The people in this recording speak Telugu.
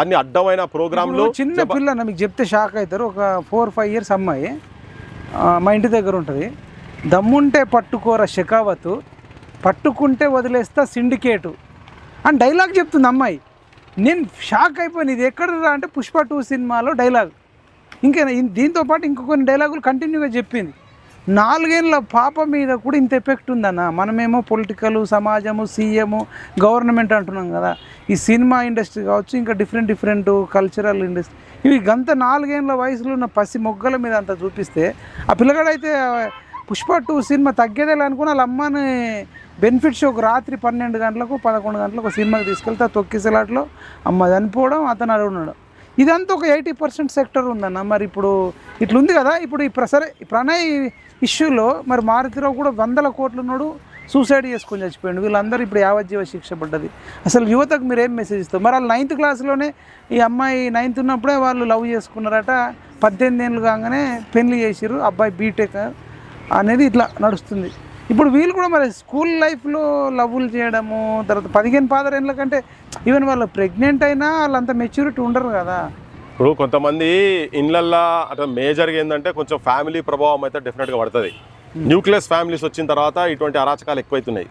అన్ని అడ్డమైన ప్రోగ్రాంలు చిన్న పిల్ల మీకు చెప్తే షాక్ అవుతారు. ఒక ఫోర్ ఫైవ్ ఇయర్స్ అమ్మాయి మా ఇంటి దగ్గర ఉంటుంది. దమ్ముంటే పట్టుకోర షెకావతు పట్టుకుంటే వదిలేస్తా సిండికేటు అని డైలాగ్ చెప్తుంది అమ్మాయి. నేను షాక్ అయిపోయాను ఇది ఎక్కడ రా అంటే పుష్ప టూ సినిమాలో డైలాగ్ ఇంకా దీంతో పాటు ఇంకో కొన్ని డైలాగులు కంటిన్యూగా చెప్పింది. నాలుగేళ్ళ పాప మీద కూడా ఇంత ఎఫెక్ట్ ఉందన్న. మనమేమో పొలిటికల్ సమాజము సీఎము గవర్నమెంట్ అంటున్నాం కదా. ఈ సినిమా ఇండస్ట్రీ కావచ్చు ఇంకా డిఫరెంట్ డిఫరెంట్ కల్చరల్ ఇండస్ట్రీ ఇవి గంత నాలుగేళ్ళ వయసులో ఉన్న పసి మొగ్గల మీద అంత చూపిస్తే ఆ పిల్లగాడైతే పుష్ప టూ సినిమా తగ్గేదే అనుకుని వాళ్ళ అమ్మని బెనిఫిట్ షోకి రాత్రి పన్నెండు గంటలకు పదకొండు గంటలకు ఒక సినిమాకి తీసుకెళ్తే తొక్కిసలాట్లో అమ్మ చనిపోవడం అతను అడుగున్నాడు ఇదంతా ఒక ఎయిటీ పర్సెంట్ సెక్టర్ ఉందన్న. మరి ఇప్పుడు ఇట్లుంది కదా ఇప్పుడు ఈ ప్రసర ప్రణయ్ ఇష్యూలో మరి మారుతిరావు కూడా వందల కోట్లు ఉన్నాడు సూసైడ్ చేసుకొని చచ్చిపోయాడు. వీళ్ళందరూ ఇప్పుడు యావజ్జీవ శిక్ష పడ్డది. అసలు యువతకు మీరు ఏం మెసేజ్ ఇస్తారు? మరి వాళ్ళు నైన్త్ క్లాస్లోనే ఈ అమ్మాయి నైన్త్ ఉన్నప్పుడే వాళ్ళు లవ్ చేసుకున్నారట. పద్దెనిమిది ఏళ్ళు కాగానే పెళ్ళి చేసిరు అబ్బాయి బీటెక్ అనేది ఇట్లా నడుస్తుంది. ఇప్పుడు వీళ్ళు కూడా మరి స్కూల్ లైఫ్లో లవ్లు చేయడము తర్వాత పదిహేను పాదరేళ్ళ కంటే ఈవెన్ వాళ్ళు ప్రెగ్నెంట్ అయినా వాళ్ళంత మెచ్యూరిటీ ఉండరు కదా. ఇప్పుడు కొంతమంది ఇండ్లల్లో అట్లా మేజర్గా ఏంటంటే కొంచెం ఫ్యామిలీ ప్రభావం అయితే డెఫినెట్గా పడుతుంది. న్యూక్లియస్ ఫ్యామిలీస్ వచ్చిన తర్వాత ఇటువంటి అరాచకాలు ఎక్కువైతున్నాయి.